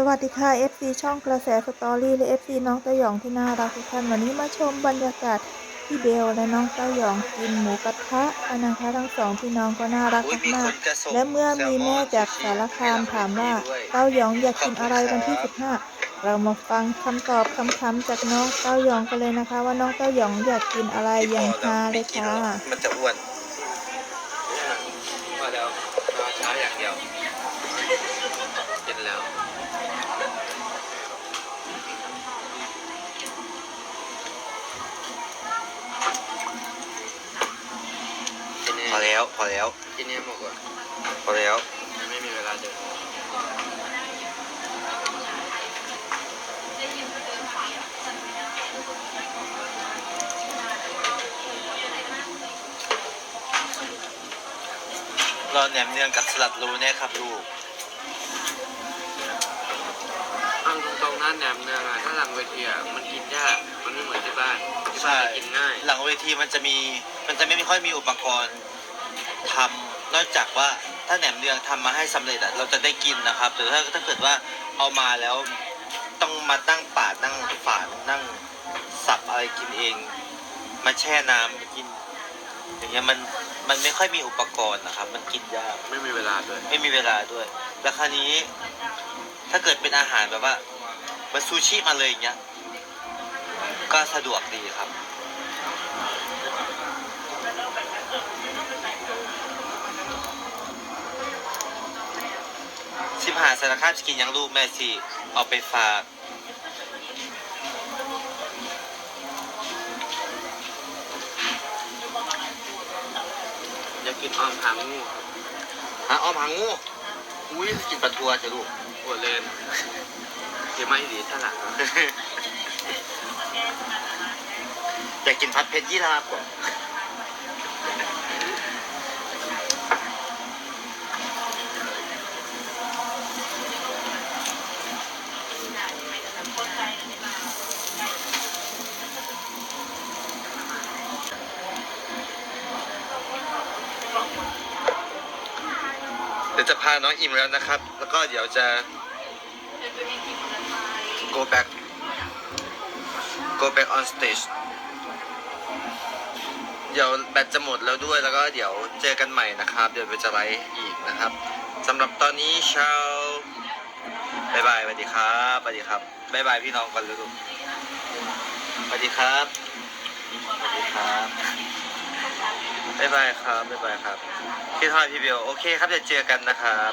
สวัสดีค่ะ FC ช่องกระแสสตอรี่และ FC น้องเต้าหยองที่น่ารักทุกท่านวันนี้มาชมบรรยากาศที่เบลและน้องเต้าหยองกินหมูกระทะกันนะคะทั้งสองพี่น้องก็น่ารักมากๆและเมื่อมีแม่จากสารคามถามว่าเต้าหยองอยากกินอะไรวันที่ 15 เรามาฟังคำตอบคำๆจากน้องเต้าหยองกันเลยนะคะ ว่าน้องเต้าหยองอยากกินอะไรอย่างฮาเลยค่ะมันจะอ้วนพอแล้วช้าอย่างเดียว พอแล้วพอแล้วกินเนี้ยหมดก่อนพอแล้วไม่มีเวลาเดินรอแหนมเนืองกับสลัดรูเนี่ยครับลูกเอาตรงๆนั่นแหนมเนืองอะถ้าหลังเวทีอะมันกินยาก มันไม่เหมือนที่บ้านที่บ้านจะกินง่าย หลังเวทีมันจะมี มันจะไม่ค่อยมีอุปกรณ์ ทำนอกจากว่าถ้าแหนมเนืองทำมาให้สำเร็จอะเราจะได้กินนะครับแต่ถ้าถ้าเกิดว่าเอามาแล้วต้องมานั่งปาดนั่งฝานนั่งสับอะไรกินเอง มาแช่น้ำกิน อย่างเงี้ยมันมันไม่ค่อยมีอุปกรณ์นะครับ มันกินยากไม่มีเวลาด้วย ไม่มีเวลาด้วย แล้วคราวนี้ ถ้าเกิดเป็นอาหารแบบว่าเหมันซูชิมาเลยอย่างเงี้ยก็สะดวกดีครับ สิบหาสารคามสกินยังลูกแม่สิ เอาไปฝากอยากกินออมหางงูฮะอ้อมหางงู อุ้ยกินปลาทัวจะลูกปวดเลนเดี๋ยวไม่ดีถ้าหลังอะอยากกินพัดเพชรยี่ราบก่อน ดี๋ยวจะพาน้องอิมแล้วนะครับ แล้วก็เดี๋ยวจะ go back go back on stage เดี๋ยวแบตจะหมดแล้วด้วย แล้วก็เดี๋ยวเจอกันใหม่นะครับ เดี๋ยวเราจะไลฟ์อีกนะครับสำหรับตอนนี้เช้าบายบายสวัสดีครับสวัสดีครับบายบายพี่น้องก่อนเลยลูกสวัสดีครับสวัสดีครับ บายบายครับบ๊ายบายครับ พี่ทอยพี่เบลโอเคครับจะเจอกันนะครับ